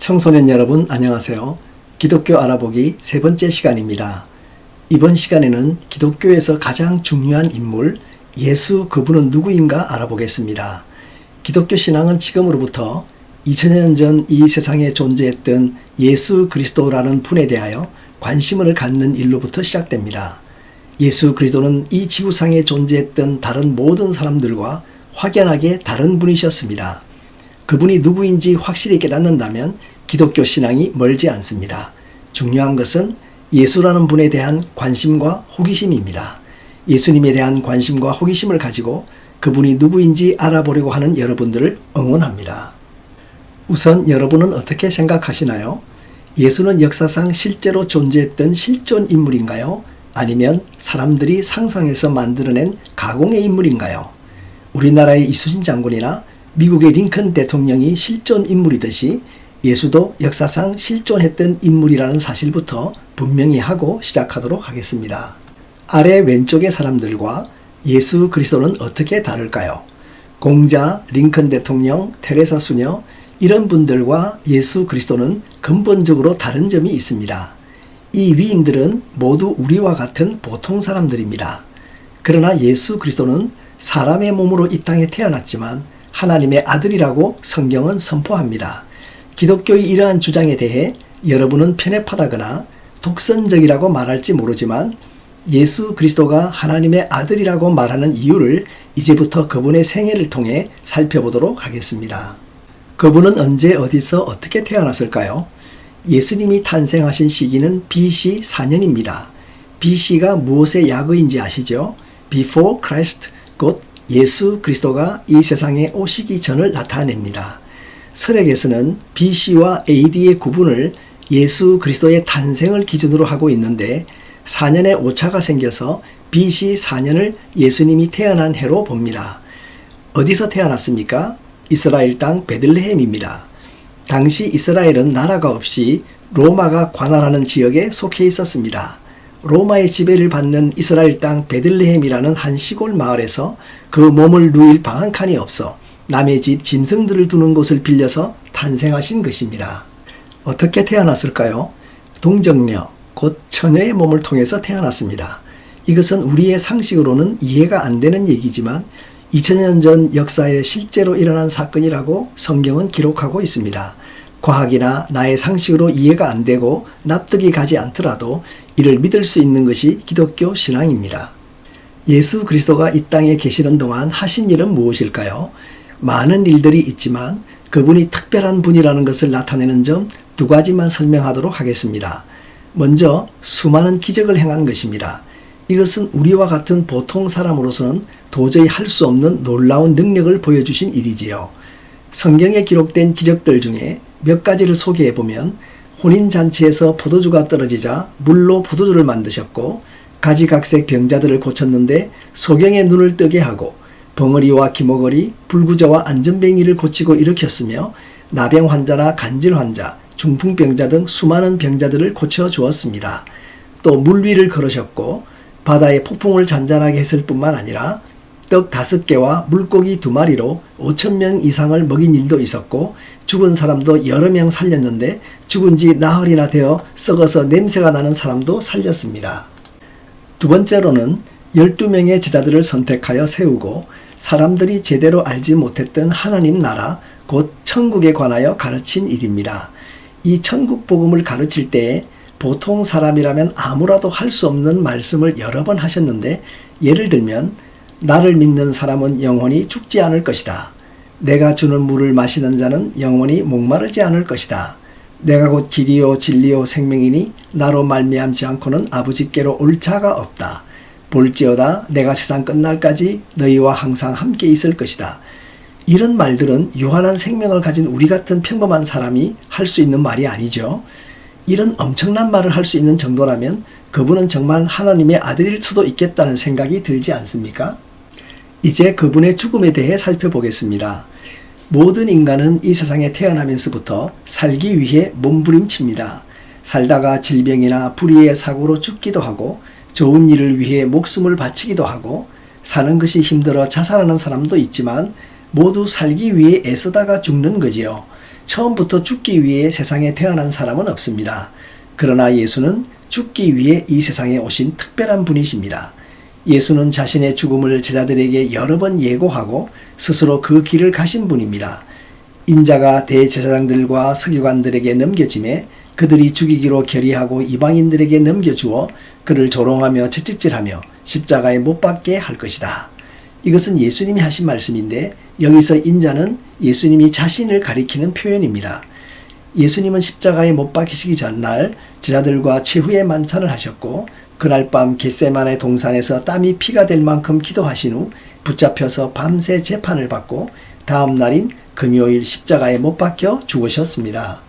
청소년 여러분 안녕하세요. 기독교 알아보기 세 번째 시간입니다. 이번 시간에는 기독교에서 가장 중요한 인물 예수 그분은 누구인가 알아보겠습니다. 기독교 신앙은 지금으로부터 2000년 전 이 세상에 존재했던 예수 그리스도라는 분에 대하여 관심을 갖는 일로부터 시작됩니다. 예수 그리스도는 이 지구상에 존재했던 다른 모든 사람들과 확연하게 다른 분이셨습니다. 그분이 누구인지 확실히 깨닫는다면 기독교 신앙이 멀지 않습니다. 중요한 것은 예수라는 분에 대한 관심과 호기심입니다. 예수님에 대한 관심과 호기심을 가지고 그분이 누구인지 알아보려고 하는 여러분들을 응원합니다. 우선 여러분은 어떻게 생각하시나요? 예수는 역사상 실제로 존재했던 실존 인물인가요? 아니면 사람들이 상상해서 만들어낸 가공의 인물인가요? 우리나라의 이수신 장군이나 미국의 링컨 대통령이 실존 인물이듯이 예수도 역사상 실존했던 인물이라는 사실부터 분명히 하고 시작하도록 하겠습니다. 아래 왼쪽의 사람들과 예수 그리스도는 어떻게 다를까요? 공자, 링컨 대통령, 테레사 수녀, 이런 분들과 예수 그리스도는 근본적으로 다른 점이 있습니다. 이 위인들은 모두 우리와 같은 보통 사람들입니다. 그러나 예수 그리스도는 사람의 몸으로 이 땅에 태어났지만 하나님의 아들이라고 성경은 선포합니다. 기독교의 이러한 주장에 대해 여러분은 편협하다거나 독선적이라고 말할지 모르지만 예수 그리스도가 하나님의 아들이라고 말하는 이유를 이제부터 그분의 생애를 통해 살펴보도록 하겠습니다. 그분은 언제 어디서 어떻게 태어났을까요? 예수님이 탄생하신 시기는 BC 4년입니다. BC가 무엇의 약어인지 아시죠? Before Christ, 곧 예수 그리스도가 이 세상에 오시기 전을 나타냅니다. 설역에서는 BC와 AD의 구분을 예수 그리스도의 탄생을 기준으로 하고 있는데 4년의 오차가 생겨서 BC 4년을 예수님이 태어난 해로 봅니다. 어디서 태어났습니까? 이스라엘 땅 베들레헴입니다. 당시 이스라엘은 나라가 없이 로마가 관할하는 지역에 속해 있었습니다. 로마의 지배를 받는 이스라엘 땅 베들레헴이라는 한 시골 마을에서 그 몸을 누일 방 한 칸이 없어 남의 집 짐승들을 두는 곳을 빌려서 탄생하신 것입니다. 어떻게 태어났을까요? 동정녀, 곧 처녀의 몸을 통해서 태어났습니다. 이것은 우리의 상식으로는 이해가 안 되는 얘기지만 2000년 전 역사에 실제로 일어난 사건이라고 성경은 기록하고 있습니다. 과학이나 나의 상식으로 이해가 안 되고 납득이 가지 않더라도 이를 믿을 수 있는 것이 기독교 신앙입니다. 예수 그리스도가 이 땅에 계시는 동안 하신 일은 무엇일까요? 많은 일들이 있지만 그분이 특별한 분이라는 것을 나타내는 점 두 가지만 설명하도록 하겠습니다. 먼저 수많은 기적을 행한 것입니다. 이것은 우리와 같은 보통 사람으로서는 도저히 할 수 없는 놀라운 능력을 보여주신 일이지요. 성경에 기록된 기적들 중에 몇 가지를 소개해 보면 혼인잔치에서 포도주가 떨어지자 물로 포도주를 만드셨고 가지각색 병자들을 고쳤는데 소경의 눈을 뜨게 하고 벙어리와 기모거리, 불구저와 안전뱅이를 고치고 일으켰으며 나병 환자나 간질 환자, 중풍병자 등 수많은 병자들을 고쳐 주었습니다. 또 물 위를 걸으셨고 바다의 폭풍을 잔잔하게 했을 뿐만 아니라 떡 다섯 개와 물고기 두 마리로 5천 명 이상을 먹인 일도 있었고 죽은 사람도 여러 명 살렸는데 죽은 지 나흘이나 되어 썩어서 냄새가 나는 사람도 살렸습니다. 두 번째로는 12명의 제자들을 선택하여 세우고 사람들이 제대로 알지 못했던 하나님 나라, 곧 천국에 관하여 가르친 일입니다. 이 천국 복음을 가르칠 때에 보통 사람이라면 아무라도 할 수 없는 말씀을 여러 번 하셨는데 예를 들면 나를 믿는 사람은 영원히 죽지 않을 것이다. 내가 주는 물을 마시는 자는 영원히 목마르지 않을 것이다. 내가 곧 길이요 진리요 생명이니 나로 말미암지 않고는 아버지께로 올 자가 없다. 볼지어다 내가 세상 끝날까지 너희와 항상 함께 있을 것이다. 이런 말들은 유한한 생명을 가진 우리 같은 평범한 사람이 할 수 있는 말이 아니죠. 이런 엄청난 말을 할 수 있는 정도라면 그분은 정말 하나님의 아들일 수도 있겠다는 생각이 들지 않습니까? 이제 그분의 죽음에 대해 살펴보겠습니다. 모든 인간은 이 세상에 태어나면서부터 살기 위해 몸부림칩니다. 살다가 질병이나 불의의 사고로 죽기도 하고 좋은 일을 위해 목숨을 바치기도 하고 사는 것이 힘들어 자살하는 사람도 있지만 모두 살기 위해 애쓰다가 죽는 거지요. 처음부터 죽기 위해 세상에 태어난 사람은 없습니다. 그러나 예수는 죽기 위해 이 세상에 오신 특별한 분이십니다. 예수는 자신의 죽음을 제자들에게 여러 번 예고하고 스스로 그 길을 가신 분입니다. 인자가 대제사장들과 서기관들에게 넘겨짐에 그들이 죽이기로 결의하고 이방인들에게 넘겨주어 그를 조롱하며 채찍질하며 십자가에 못 박게 할 것이다. 이것은 예수님이 하신 말씀인데 여기서 인자는 예수님이 자신을 가리키는 표현입니다. 예수님은 십자가에 못 박히시기 전날 제자들과 최후의 만찬을 하셨고 그날 밤 겟세만의 동산에서 땀이 피가 될 만큼 기도하신 후 붙잡혀서 밤새 재판을 받고 다음 날인 금요일 십자가에 못 박혀 죽으셨습니다.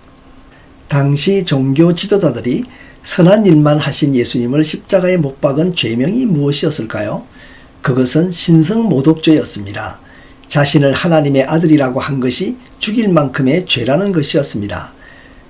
당시 종교 지도자들이 선한 일만 하신 예수님을 십자가에 못 박은 죄명이 무엇이었을까요? 그것은 신성 모독죄였습니다. 자신을 하나님의 아들이라고 한 것이 죽일 만큼의 죄라는 것이었습니다.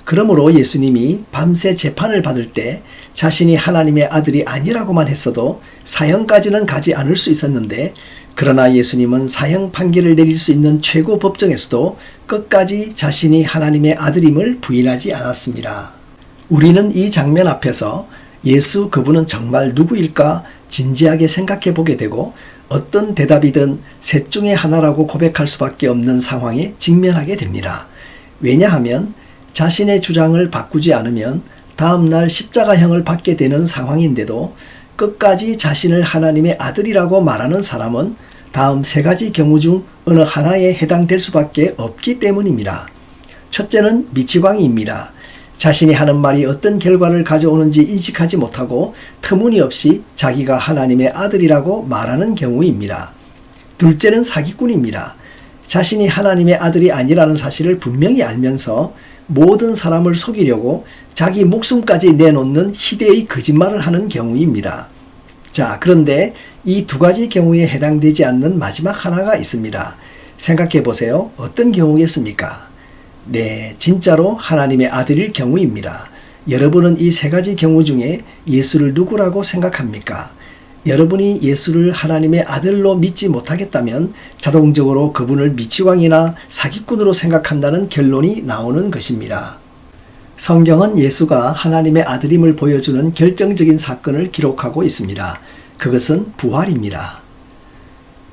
그러므로 예수님이 밤새 재판을 받을 때 자신이 하나님의 아들이 아니라고만 했어도 사형까지는 가지 않을 수 있었는데 그러나 예수님은 사형 판결을 내릴 수 있는 최고 법정에서도 끝까지 자신이 하나님의 아들임을 부인하지 않았습니다. 우리는 이 장면 앞에서 예수 그분은 정말 누구일까 진지하게 생각해 보게 되고 어떤 대답이든 셋 중에 하나라고 고백할 수밖에 없는 상황에 직면하게 됩니다. 왜냐하면 자신의 주장을 바꾸지 않으면 다음날 십자가형을 받게 되는 상황인데도 끝까지 자신을 하나님의 아들이라고 말하는 사람은 다음 세 가지 경우 중 어느 하나에 해당될 수밖에 없기 때문입니다. 첫째는 미치광이입니다. 자신이 하는 말이 어떤 결과를 가져오는지 인식하지 못하고 터무니없이 자기가 하나님의 아들이라고 말하는 경우입니다. 둘째는 사기꾼입니다. 자신이 하나님의 아들이 아니라는 사실을 분명히 알면서 모든 사람을 속이려고 자기 목숨까지 내놓는 희대의 거짓말을 하는 경우입니다. 자, 그런데 이 두 가지 경우에 해당되지 않는 마지막 하나가 있습니다. 생각해 보세요. 어떤 경우겠습니까? 네, 진짜로 하나님의 아들일 경우입니다. 여러분은 이 세 가지 경우 중에 예수를 누구라고 생각합니까? 여러분이 예수를 하나님의 아들로 믿지 못하겠다면 자동적으로 그분을 미치광이나 사기꾼으로 생각한다는 결론이 나오는 것입니다. 성경은 예수가 하나님의 아들임을 보여주는 결정적인 사건을 기록하고 있습니다. 그것은 부활입니다.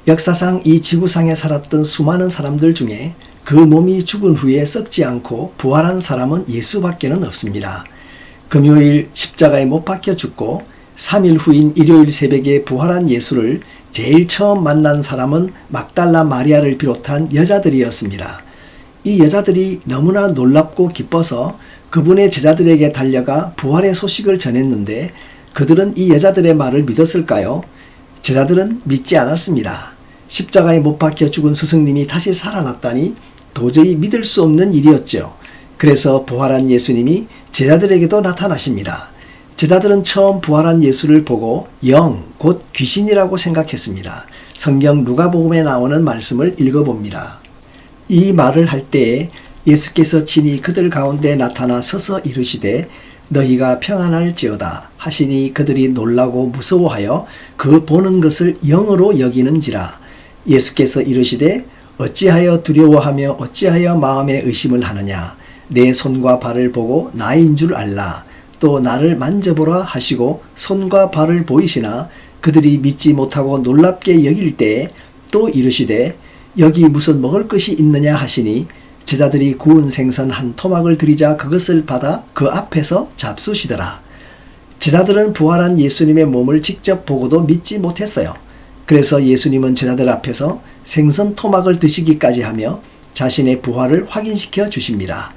역사상 이 지구상에 살았던 수많은 사람들 중에 그 몸이 죽은 후에 썩지 않고 부활한 사람은 예수밖에는 없습니다. 금요일 십자가에 못 박혀 죽고 3일 후인 일요일 새벽에 부활한 예수를 제일 처음 만난 사람은 막달라 마리아를 비롯한 여자들이었습니다. 이 여자들이 너무나 놀랍고 기뻐서 그분의 제자들에게 달려가 부활의 소식을 전했는데 그들은 이 여자들의 말을 믿었을까요? 제자들은 믿지 않았습니다. 십자가에 못 박혀 죽은 스승님이 다시 살아났다니 도저히 믿을 수 없는 일이었죠. 그래서 부활한 예수님이 제자들에게도 나타나십니다. 제자들은 처음 부활한 예수를 보고 영, 곧 귀신이라고 생각했습니다. 성경 누가복음에 나오는 말씀을 읽어봅니다. 이 말을 할 때에 예수께서 친히 그들 가운데 나타나 서서 이르시되 너희가 평안할지어다 하시니 그들이 놀라고 무서워하여 그 보는 것을 영으로 여기는지라 예수께서 이르시되 어찌하여 두려워하며 어찌하여 마음에 의심을 하느냐 내 손과 발을 보고 나인 줄 알라 또 나를 만져보라 하시고 손과 발을 보이시나 그들이 믿지 못하고 놀랍게 여길 때에 또 이르시되 여기 무슨 먹을 것이 있느냐 하시니 제자들이 구운 생선 한 토막을 들이자 그것을 받아 그 앞에서 잡수시더라. 제자들은 부활한 예수님의 몸을 직접 보고도 믿지 못했어요. 그래서 예수님은 제자들 앞에서 생선 토막을 드시기까지 하며 자신의 부활을 확인시켜 주십니다.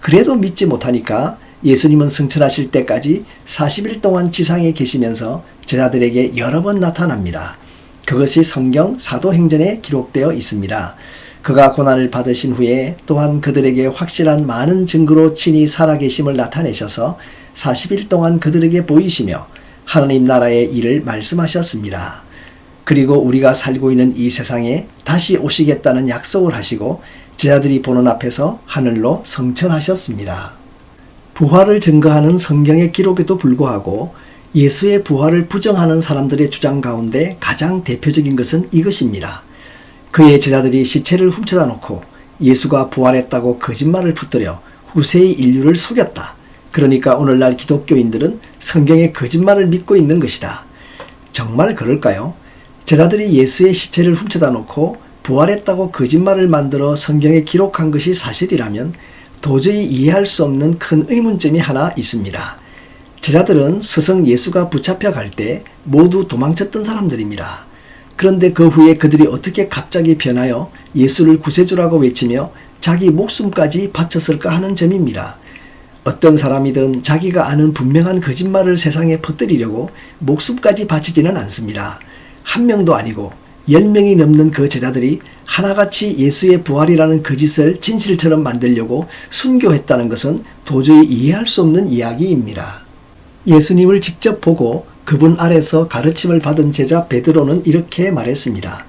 그래도 믿지 못하니까 예수님은 승천하실 때까지 40일 동안 지상에 계시면서 제자들에게 여러 번 나타납니다. 그것이 성경 사도행전에 기록되어 있습니다. 그가 고난을 받으신 후에 또한 그들에게 확실한 많은 증거로 친히 살아계심을 나타내셔서 40일 동안 그들에게 보이시며 하나님 나라의 일을 말씀하셨습니다. 그리고 우리가 살고 있는 이 세상에 다시 오시겠다는 약속을 하시고 제자들이 보는 앞에서 하늘로 성천하셨습니다. 부활을 증거하는 성경의 기록에도 불구하고 예수의 부활을 부정하는 사람들의 주장 가운데 가장 대표적인 것은 이것입니다. 그의 제자들이 시체를 훔쳐다 놓고 예수가 부활했다고 거짓말을 붙들여 후세의 인류를 속였다. 그러니까 오늘날 기독교인들은 성경의 거짓말을 믿고 있는 것이다. 정말 그럴까요? 제자들이 예수의 시체를 훔쳐다 놓고 부활했다고 거짓말을 만들어 성경에 기록한 것이 사실이라면 도저히 이해할 수 없는 큰 의문점이 하나 있습니다. 제자들은 스승 예수가 붙잡혀 갈 때 모두 도망쳤던 사람들입니다. 그런데 그 후에 그들이 어떻게 갑자기 변하여 예수를 구세주라고 외치며 자기 목숨까지 바쳤을까 하는 점입니다. 어떤 사람이든 자기가 아는 분명한 거짓말을 세상에 퍼뜨리려고 목숨까지 바치지는 않습니다. 한 명도 아니고 열 명이 넘는 그 제자들이 하나같이 예수의 부활이라는 거짓을 진실처럼 만들려고 순교했다는 것은 도저히 이해할 수 없는 이야기입니다. 예수님을 직접 보고 그분 아래서 가르침을 받은 제자 베드로는 이렇게 말했습니다.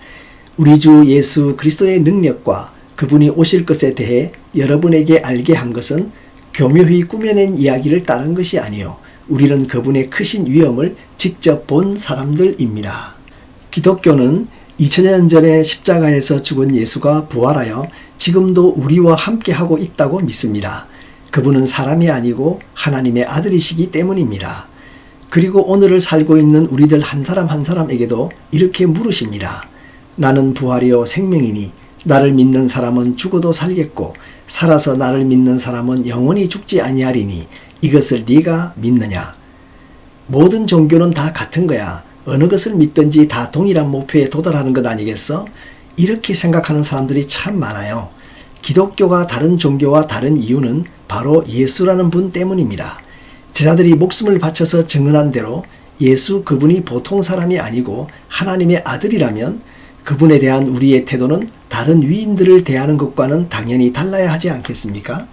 우리 주 예수 그리스도의 능력과 그분이 오실 것에 대해 여러분에게 알게 한 것은 교묘히 꾸며낸 이야기를 따른 것이 아니요 우리는 그분의 크신 위엄을 직접 본 사람들입니다. 기독교는 2000년 전에 십자가에서 죽은 예수가 부활하여 지금도 우리와 함께 하고 있다고 믿습니다. 그분은 사람이 아니고 하나님의 아들이시기 때문입니다. 그리고 오늘을 살고 있는 우리들 한 사람 한 사람에게도 이렇게 물으십니다. 나는 부활이요 생명이니 나를 믿는 사람은 죽어도 살겠고 살아서 나를 믿는 사람은 영원히 죽지 아니하리니 이것을 네가 믿느냐? 모든 종교는 다 같은 거야. 어느 것을 믿든지 다 동일한 목표에 도달하는 것 아니겠어? 이렇게 생각하는 사람들이 참 많아요. 기독교가 다른 종교와 다른 이유는 바로 예수라는 분 때문입니다. 제자들이 목숨을 바쳐서 증언한 대로 예수 그분이 보통 사람이 아니고 하나님의 아들이라면 그분에 대한 우리의 태도는 다른 위인들을 대하는 것과는 당연히 달라야 하지 않겠습니까?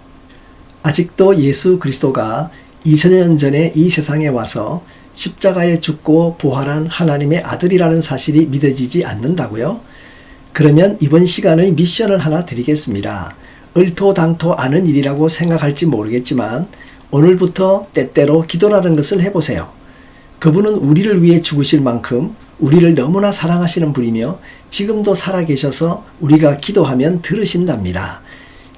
아직도 예수 그리스도가 2000년 전에 이 세상에 와서 십자가에 죽고 부활한 하나님의 아들이라는 사실이 믿어지지 않는다고요? 그러면 이번 시간의 미션을 하나 드리겠습니다. 을토당토 않은 일이라고 생각할지 모르겠지만 오늘부터 때때로 기도라는 것을 해보세요. 그분은 우리를 위해 죽으실 만큼 우리를 너무나 사랑하시는 분이며 지금도 살아계셔서 우리가 기도하면 들으신답니다.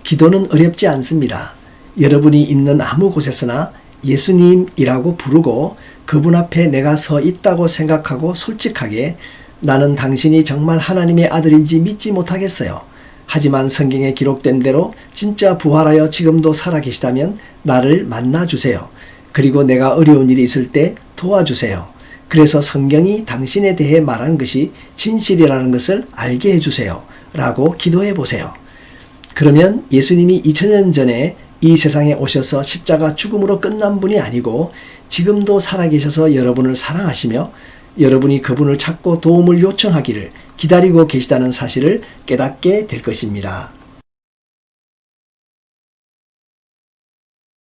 기도는 어렵지 않습니다. 여러분이 있는 아무 곳에서나 예수님이라고 부르고 그분 앞에 내가 서 있다고 생각하고 솔직하게 나는 당신이 정말 하나님의 아들인지 믿지 못하겠어요. 하지만 성경에 기록된 대로 진짜 부활하여 지금도 살아계시다면 나를 만나주세요. 그리고 내가 어려운 일이 있을 때 도와주세요. 그래서 성경이 당신에 대해 말한 것이 진실이라는 것을 알게 해주세요. 라고 기도해 보세요. 그러면 예수님이 2000년 전에 이 세상에 오셔서 십자가 죽음으로 끝난 분이 아니고 지금도 살아계셔서 여러분을 사랑하시며 여러분이 그분을 찾고 도움을 요청하기를 기다리고 계시다는 사실을 깨닫게 될 것입니다.